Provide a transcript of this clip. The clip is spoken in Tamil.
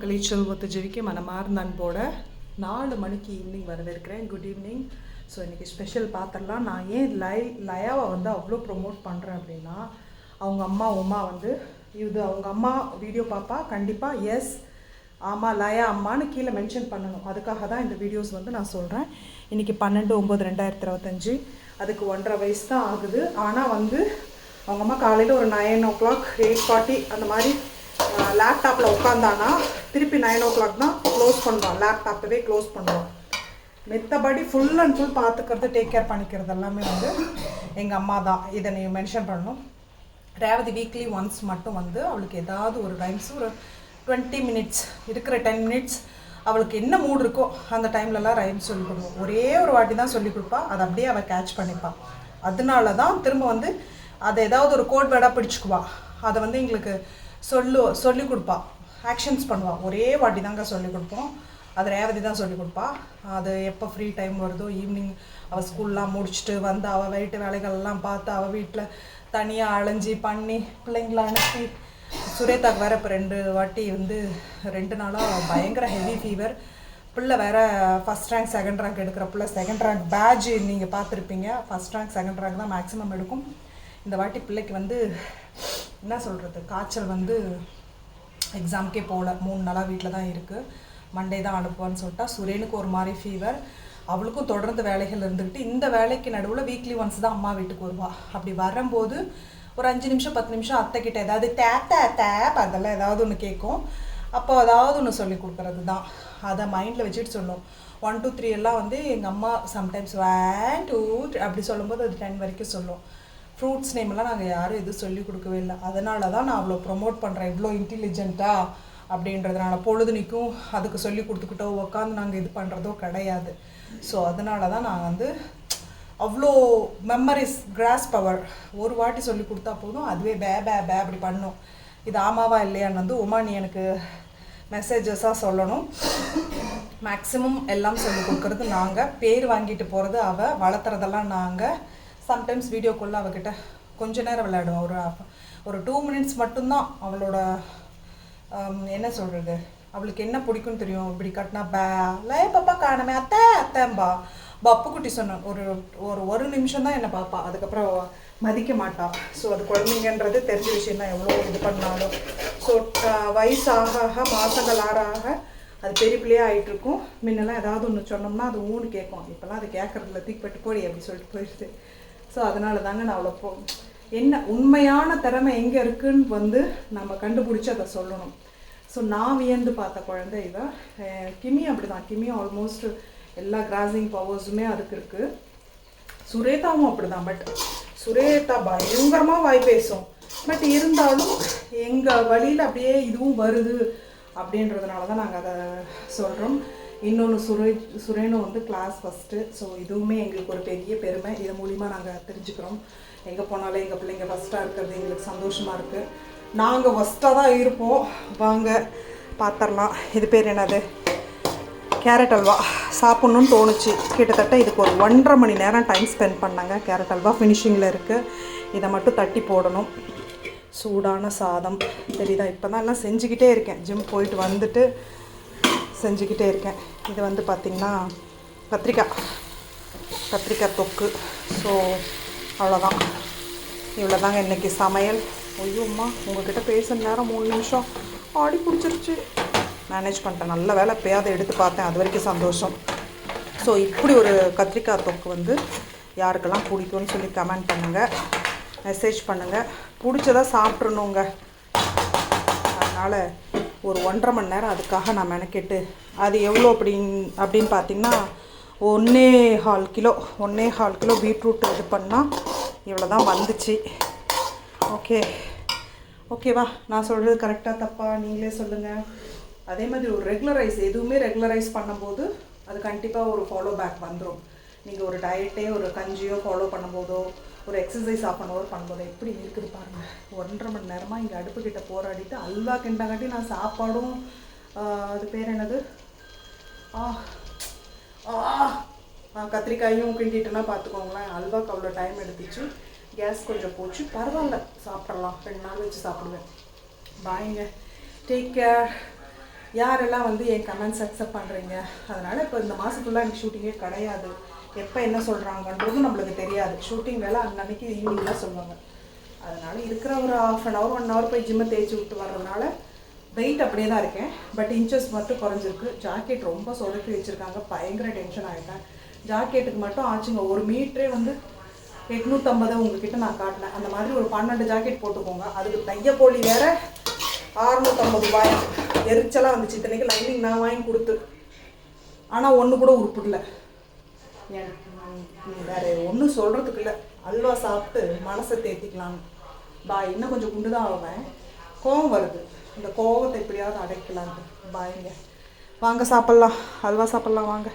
மக்களை செல்வத்து ஜெவிக்கு மனமார்ந்த அன்போட நாலு மணிக்கு ஈவினிங் வரவேற்கிறேன். குட் ஈவினிங் ஸோ இன்றைக்கி ஸ்பெஷல் பார்த்துடலாம். நான் ஏன் லை லயாவை வந்து அவ்வளோ ப்ரொமோட் பண்ணுறேன் அப்படின்னா அவங்க அம்மா உமா வந்து இது அவங்க அம்மா வீடியோ பாப்பா கண்டிப்பாக எஸ் ஆமாம் லயா அம்மான்னு கீழே மென்ஷன் பண்ணணும். அதுக்காக தான் இந்த வீடியோஸ் வந்து நான் சொல்கிறேன் இன்றைக்கி பன்னெண்டு ஒம்பது ரெண்டாயிரத்தி இருபத்தஞ்சி. அதுக்கு ஒன்றரை வயசு தான் ஆகுது. ஆனால் வந்து அவங்க அம்மா காலையில் ஒரு nine o'clock eight forty அந்த மாதிரி லேப்டாப்பில் உட்காந்தானா திருப்பி நைன் ஓ கிளாக் தான் க்ளோஸ் பண்ணுவான். லேப்டாப்பவே க்ளோஸ் பண்ணுவான். மித்தபடி ஃபுல் அண்ட் ஃபுல் பார்த்துக்கிறது டேக் கேர் பண்ணிக்கிறது எல்லாமே வந்து எங்கள் அம்மா தான். இதை நீ மென்ஷன் பண்ணணும். ரேவதி வீக்லி ஒன்ஸ் மட்டும் வந்து அவளுக்கு ஏதாவது ஒரு டைம்ஸ் ஒரு டுவெண்ட்டி மினிட்ஸ் இருக்கிற டென் மினிட்ஸ் அவளுக்கு என்ன மூட் இருக்கோ அந்த டைம்லலாம் ரைம்ஸ் சொல்லி கொடுப்போம் ஒரே ஒரு வாட்டி தான் சொல்லி கொடுப்பா. அதை அப்படியே அவள் கேட்ச் பண்ணிப்பாள் அதனால தான் திரும்ப வந்து அதை ஏதாவது ஒரு கோட் வேர்டாக பிடிச்சிக்குவா. அதை வந்து எங்களுக்கு சொல்லு சொல்லி கொடுப்பா. ஆக்ஷன்ஸ் பண்ணுவா. ஒரே வாட்டி தாங்க சொல்லி கொடுப்போம். அது ரேவதி தான் சொல்லி கொடுப்பா. அது எப்போ ஃப்ரீ டைம் வருதோ ஈவினிங் அவள் ஸ்கூல்லாம் முடிச்சுட்டு வந்து அவள் வீட்டு வேலைகள்லாம் பார்த்து அவள் வீட்டில் தனியாக அலைஞ்சி பண்ணி பிள்ளைங்கள அனுப்பி. சுரேதாக்கு வேற இப்போ ரெண்டு வாட்டி வந்து ரெண்டு நாளாக பயங்கர ஹெவி ஃபீவர் பிள்ளை வேற ஃபஸ்ட் ரேங்க் செகண்ட் ரேங்க் எடுக்கிற பிள்ளை. செகண்ட் ரேங்க் பேட்ச் நீங்கள் பார்த்துருப்பீங்க. ஃபஸ்ட் ரேங்க் செகண்ட் ரேங்க் தான் மேக்ஸிமம் எடுக்கும். இந்த வாட்டி பிள்ளைக்கு வந்து என்ன சொல்கிறது காய்ச்சல் வந்து எக்ஸாம்க்கே போகல மூணு நாளாக வீட்டில் தான் இருக்குது மண்டே தான் அனுப்புவான்னு சொல்லிட்டா சுரேனுக்கு ஒரு மாதிரி ஃபீவர் அவளுக்கும் தொடர்ந்து வேலைகள் இருந்துக்கிட்டு இந்த வேலைக்கு நடுவில் வீக்லி ஒன்ஸ் தான் அம்மா வீட்டுக்கு வருவா. அப்படி வரும்போது ஒரு அஞ்சு நிமிஷம் பத்து நிமிஷம் அத்தை கிட்ட ஏதாவது டே டேப் அதெல்லாம் ஏதாவது ஒன்று கேட்கும். அப்போ ஏதாவது ஒன்று சொல்லி கொடுக்குறது தான். அதை மைண்டில் வச்சுட்டு சொல்லும். ஒன் டூ த்ரீ எல்லாம் வந்து எங்கள் அம்மா சம்டைம்ஸ் ஒன் டூ அப்படி சொல்லும்போது அது டென் வரைக்கும் சொல்லும். ஃப்ரூட்ஸ் நேம்லாம் நாங்கள் யாரும் எதுவும் சொல்லி கொடுக்கவே இல்லை. அதனால தான் நான் அவ்வளோ ப்ரொமோட் பண்ணுறேன் இவ்வளோ இன்டெலிஜென்ட்டாக அப்படின்றதுனால பொழுதுனிக்கும் அதுக்கு சொல்லி கொடுத்துக்கிட்டோ உட்காந்து நாங்கள் இது பண்ணுறதோ கிடையாது. ஸோ அதனால தான் நான் வந்து அவ்வளோ மெமரிஸ் கிராஸ் பவர் ஒரு வாட்டி சொல்லி கொடுத்தா போதும். அதுவே பே பே பே அப்படி பண்ணும். இது ஆமாவா இல்லையான்னு வந்து உமா நீ எனக்கு மெசேஜஸாக சொல்லணும். மேக்ஸிமம் எல்லாம் சொல்லி கொடுக்குறது நாங்கள் பேர் வாங்கிட்டு போகிறது அவள் வளர்த்துறதெல்லாம் நாங்கள் சம்டைம்ஸ் வீடியோக்குள்ளே அவகிட்ட கொஞ்ச நேரம் விளையாடுவோம் ஒரு ஒரு டூ மினிட்ஸ் மட்டும்தான் அவளோட um, என்ன சொல்கிறது அவளுக்கு என்ன பிடிக்கும்னு தெரியும்? இப்படி கட்டினா பே லே பாப்பா காணமே. அத்தை அத்தேம்பா. பப்பு குட்டி சொன்னான் ஒரு ஒரு ஒரு நிமிஷம் தான் என்னை பார்ப்பா அதுக்கப்புறம் மதிக்க மாட்டா. ஸோ அது குழந்தைங்கன்றது தெரிஞ்ச விஷயம் தான் எவ்வளோ இது பண்ணாலும். ஸோ வயசு ஆக ஆக மாதங்கள் ஆற ஆக அது பெரிய பிள்ளையாக ஆகிட்டு இருக்கும் முன்னெல்லாம் ஏதாவது ஒன்று சொன்னோம்னா அது ஊன்னு கேட்கும். இப்போல்லாம் அது கேட்கறதுல தூக்கிப்பட்டு போடி அப்படின்னு சொல்லிட்டு போயிடுது. ஸோ அதனால தாங்க நான் அவ்வளோ போ என்ன உண்மையான திறமை எங்கே இருக்குன்னு வந்து நம்ம கண்டுபிடிச்சி அதை சொல்லணும். ஸோ நான் வியந்து பார்த்த குழந்தை இதான் கிமி கிமி அப்படிதான். கிமி ஆல்மோஸ்ட் எல்லா கிராசிங் பவர்ஸுமே அதுக்கு இருக்குது சுரேதாவும் அப்படிதான். பட் சுரேதா பயங்கரமாக வாய் பேசும். பட் இருந்தாலும் எங்கள் வழியில் அப்படியே இதுவும் வருது அப்படின்றதுனால தான் நாங்கள் அதை சொல்கிறோம் இன்னொன்று சுரே சுரேனும் வந்து கிளாஸ் ஃபஸ்ட்டு ஸோ இதுவுமே எங்களுக்கு ஒரு பெரிய பெருமை. இது மூலிமா நாங்கள் தெரிஞ்சுக்கிறோம். எங்கே போனாலும் எங்கள் பிள்ளைங்க ஃபஸ்ட்டாக இருக்கிறது எங்களுக்கு சந்தோஷமாக இருக்குது நாங்கள் ஃபஸ்ட்டாக தான் இருப்போம். வாங்க பார்த்துடலாம் இது பேர் என்னது? கேரட் அல்வா. சாப்பிட்ணுன்னு தோணுச்சு. கிட்டத்தட்ட இதுக்கு ஒரு ஒன்றரை மணி நேரம் டைம் ஸ்பெண்ட் பண்ணாங்க. கேரட் அல்வா ஃபினிஷிங்கில் இருக்குது இதை மட்டும் தட்டி போடணும். சூடான சாதம். தெரியுதா? இப்போ தான் எல்லாம் செஞ்சுக்கிட்டே இருக்கேன். ஜிம் போயிட்டு வந்துட்டு செஞ்சுக்கிட்டே இருக்கேன். இது வந்து பார்த்திங்கன்னா கத்திரிக்காய். கத்திரிக்காய் தொக்கு. ஸோ அவ்வளோதான் இவ்வளோதாங்க இன்றைக்கி சமையல். ஐயோம்மா உங்ககிட்ட பேச நேரம் மூணு நிமிஷம். ஆடி பிடிச்சிருச்சு மேனேஜ் பண்ணிட்டேன். நல்ல வேலை. பேயாத எடுத்து பார்த்தேன். அது வரைக்கும் சந்தோஷம். ஸோ இப்படி ஒரு கத்திரிக்காய் தொக்கு வந்து யாருக்கெல்லாம் பிடிக்கும்னு சொல்லி கமெண்ட் பண்ணுங்கள் மெசேஜ் பண்ணுங்கள் பிடிச்சதாக சாப்பிட்றணுங்க அதனால் ஒரு ஒன்றரை மணி நேரம் அதுக்காக நான் மெனக்கெட்டு அது எவ்வளோ அப்படின் அப்படின்னு பார்த்தீங்கன்னா ஒன்றே ஹால் கிலோ ஒன்றே ஹால் கிலோ பீட்ரூட் இது பண்ணால் இவ்வளோ தான் வந்துச்சு. ஓகே. ஓகேவா? நான் சொல்கிறது கரெக்டாக தப்பா? நீங்களே சொல்லுங்கள் அதே மாதிரி ஒரு ரெகுலரைஸ் எதுவுமே ரெகுலரைஸ் பண்ணும்போது அது கண்டிப்பாக ஒரு ஃபாலோ பேக் வந்துடும் நீங்கள் ஒரு டயட்டே ஒரு கஞ்சியோ ஃபாலோ பண்ணும்போதோ ஒரு எக்ஸசைஸ் ஆஃப் அன் ஹவர் பண்ணும்போது எப்படி இருக்குது பாருங்கள் ஒன்றரை மணி நேரமாக இங்கே அடுப்புக்கிட்ட போராடிட்டு அல்வா கிண்டங்காட்டி நான் சாப்பாடும் அது பேர் என்னது? ஆ ஆ கத்திரிக்காயும் கிண்டிட்டுனா பார்த்துக்கோங்களேன். அல்வாக்கு அவ்வளோ டைம் எடுத்துச்சு. கேஸ் கொஞ்சம் போச்சு. பரவாயில்ல சாப்பிட்றலாம் ரெண்டு நாள் வச்சு சாப்பிடுவேன். பாய்ங்க. டேக் கேர் யாரெல்லாம் வந்து என் கமெண்ட்ஸ் அக்செப்ட் பண்ணுறீங்க அதனால் இப்போ இந்த மாதத்துக்குள்ளே எனக்கு ஷூட்டிங்கே கிடையாது. எப்போ என்ன சொல்கிறாங்கன்றதும் நம்மளுக்கு தெரியாது. ஷூட்டிங் வேலை அன்னன்னைக்கு ஈவினிங் தான் சொல்லுவாங்க. அதனால் இருக்கிற ஒரு half an hour one hour போய் ஜிம்மை தேய்ச்சி விட்டு வர்றதுனால வெயிட் அப்படியே தான் இருக்கேன். பட் இன்ச்சஸ் மட்டும் குறைஞ்சிருக்கு. ஜாக்கெட் ரொம்ப சொதப்பி வச்சுருக்காங்க. பயங்கர டென்ஷன் ஆகிட்டேன் ஜாக்கெட்டுக்கு மட்டும் ஆச்சுங்க. ஒரு மீட்டரே வந்து எட்நூற்றம்பதை உங்ககிட்ட நான் காட்டினேன். அந்த மாதிரி ஒரு பன்னெண்டு ஜாக்கெட் போட்டுக்கோங்க. அதுக்கு தைய போலி வேற அறுநூற்றம்பது ரூபாய். எரிச்சலாக வந்துச்சு இத்தனைக்கு லைனிங் நான் வாங்கி கொடுத்து. ஆனால் ஒன்று கூட உருப்பிடல. என் வேற ஒன்றும் சொல்கிறதுக்கு இல்லை அல்வா சாப்பிட்டு மனசை தேத்திக்கலாம் பாய் இன்னும் கொஞ்சம் குண்டு தான் ஆவேன். கோவம் வருது. இந்த கோவத்தை எப்படியாவது அடைக்கலான்ட்டு பாய்ங்க வாங்க சாப்பிட்லாம். அல்வா சாப்பிட்லாம் வாங்க.